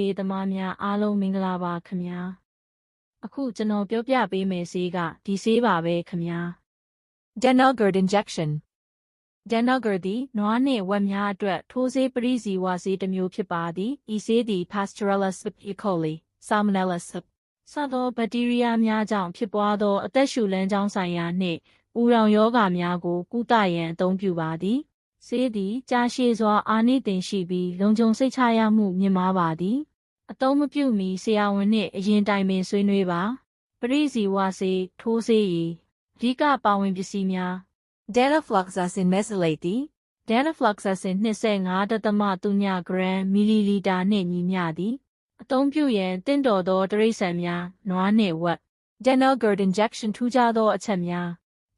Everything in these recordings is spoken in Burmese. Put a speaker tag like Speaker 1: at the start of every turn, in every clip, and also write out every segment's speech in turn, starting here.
Speaker 1: ရေးသမားများအားလုံးမင်္ဂလာပါခင်ဗျာအခုကျွန်တော်ပြောပြပေးမယ်ဆေးကဒီဆေးပါပဲခင်ဗျာ
Speaker 2: Denelgard injection.
Speaker 1: Denagar သည်နွားနှင့်ဝက်များအတွက်ထိုးဆေးပရိစီဝါဆေးတစ်မျိုးဖြစ်ပါသည်ဤဆေးသည် Pasteurella E. coli Salmonella စသောဘက်တီးရီးယားများကြောင့်ဖြစ်ပွားသောအသက်ရှူလမ်းကြောင်းဆိုင်ရာနှင့်ဥရောင်ရောဂါများကိုကုသရန်အသုံးပြုပါသည် ဆေးသည်ကြာရှည်စွာအာနိသင်ရှိပြီးလုံခြုံစိတ်ချရမှုမြင့်မားပါသည်အသုံးမပြုမီဆရာဝန်နှင့်အရင်တိုင်ပင်ဆွေးနွေးပါပရိစီဝါဆေးထိုးဆေးရည်အဓိကပါဝင်ပစ္စည်းများ
Speaker 2: Danafloxacin mesylate သည်
Speaker 1: Danafloxacin 25.3ဂရမ်မီလီလီတာနှင့်ညီမျှသည်အသုံးပြုရန်တင့်တော်သောတရိษံများနွားနှင့်ဝက်
Speaker 2: Denelgard injection
Speaker 1: ထူးခြားသောအချက်များ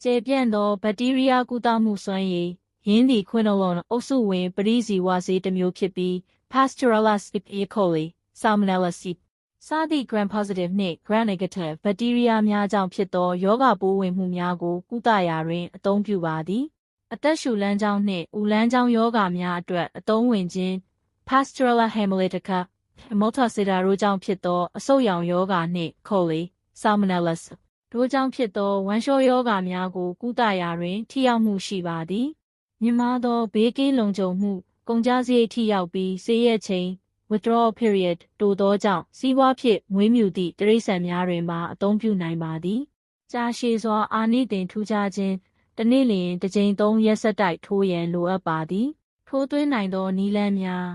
Speaker 1: ကျေပြန့်သောဘက်တီးရီးယားကုသမှုစွမ်းရည် ရင်းသည့်ခွင်းလုံးအုပ်စုဝင်ပရိစီဝါဆေးတစ်မျိုးဖြစ်ပြီး Pasteurella E. coli Salmonella စသည့် gram positive နှင့် gram negative ဘက်တီးရီးယားများကြောင့်ဖြစ်သောယောဂပိုးဝင်မှုများကိုကုသရာတွင် အသုံးပြုပါသည်အသက်ရှူလမ်းကြောင်းနှင့်ဥလမ်းကြောင်းယောဂများအတွက်အသုံးဝင်ခြင်း Pasteurella hemolytica Multisida တို့ကြောင့်ဖြစ်သောအဆုတ်ရောင်ယောဂနှင့် coli Salmonella တို့ကြောင့်ဖြစ်သောဝမ်းလျှောယောဂများကိုကုသရာတွင် ထိရောက်မှုရှိပါသည် မြင့်မားသောဘေးကင်းလုံခြုံမှုကုန်ကျစရိတ်ထိရောက်ပြီးဆေးရက်ချိန် withdrawal period တိုသောကြောင့်စီးပွားဖြစ်မွေးမြူသည့်တရိษံများတွင်ပါအသုံးပြုနိုင်ပါသည်ကြာရှည်စွာအာနိသင်ထူးခြားခြင်းတစ်နေ့လျင်တစ်ကြိမ်သုံးရက်ဆက်တိုက်ထိုးရန်လိုအပ်ပါသည်ထိုးသွင်းနိုင်သောနည်းလမ်းများ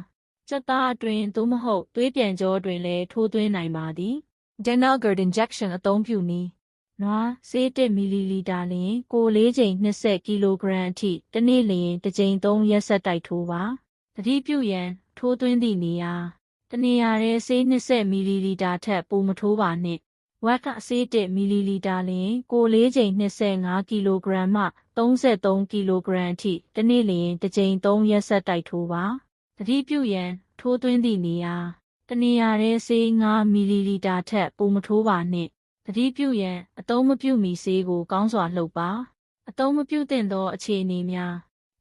Speaker 1: စက်သားအတွင်းသို့မဟုတ်သွေးပြန်ကြောတွင်လည်းထိုးသွင်းနိုင်ပါသည်
Speaker 2: Denelgard injection အသုံးပြုနည်း
Speaker 1: နွားဆေး1မီလီလီတာလျင်ကိုလေးချိန်20ကီလိုဂရမ်အထိတစ်နေ့လျင်တစ်ကြိမ်3ရက်ဆက်တိုက်ထိုးပါတတိပြုရန်ထိုးသွင်းသည့်နေရာတနေရာရဲဆေး20မီလီလီတာထက်ပိုမထိုးပါနှင့်ဝက်ကဆေး1မီလီလီတာလျင်ကိုလေးချိန်25ကီလိုဂရမ်မှ33ကီလိုဂရမ်အထိတစ်နေ့လျင်တစ်ကြိမ်3ရက်ဆက်တိုက်ထိုးပါတတိပြုရန်ထိုးသွင်းသည့်နေရာတနေရာရဲဆေး5မီလီလီတာထက်ပိုမထိုးပါနှင့် တတိပြုရန်အသုံးမပြုမီဆေးကိုကောင်းစွာလှုပ်ပါအသုံးမပြုသင့်သောအခြေအနေများ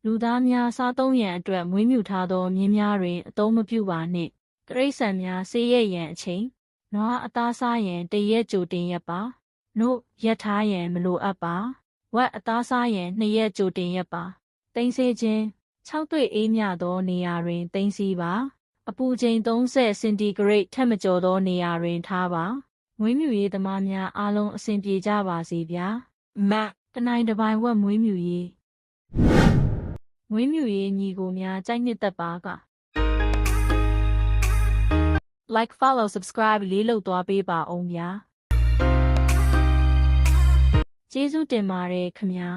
Speaker 1: လူသားများစားသုံးရန်အတွက်မွေးမြူထားသောမြင်းများတွင်အသုံးမပြုပါနှင့်တရိษံများဆေးရရန်အချိန်နွားအသားစားရန်တရက်ကြိုတင်ရက်ပါနို့ရက်ထားရန်မလိုအပ်ပါဝက်အသားစားရန်နှစ်ရက်ကြိုတင်ရက်ပါတိမ့်စေခြင်း၆တွေ့အေးမြသောနေရာတွင်တိမ့်စီပါအပူချိန်30စင်တီဂရိတ်ထက်မကျော်သောနေရာတွင်ထားပါ မွေးမြူရေးသမားများအားလုံးအဆင်ပြေကြပါစေဗျာ
Speaker 2: MAC
Speaker 1: တနိုင်တစ်ပိုင်းဝက်မွေးမြူရေးမွေးမြူရေးညီကိုများကြိုက်နှစ်သက်ပါက like follow subscribe လေးလုပ်သွားပေးပါအောင်ဗျာကျေးဇူးတင်ပါတယ်ခင်ဗျာ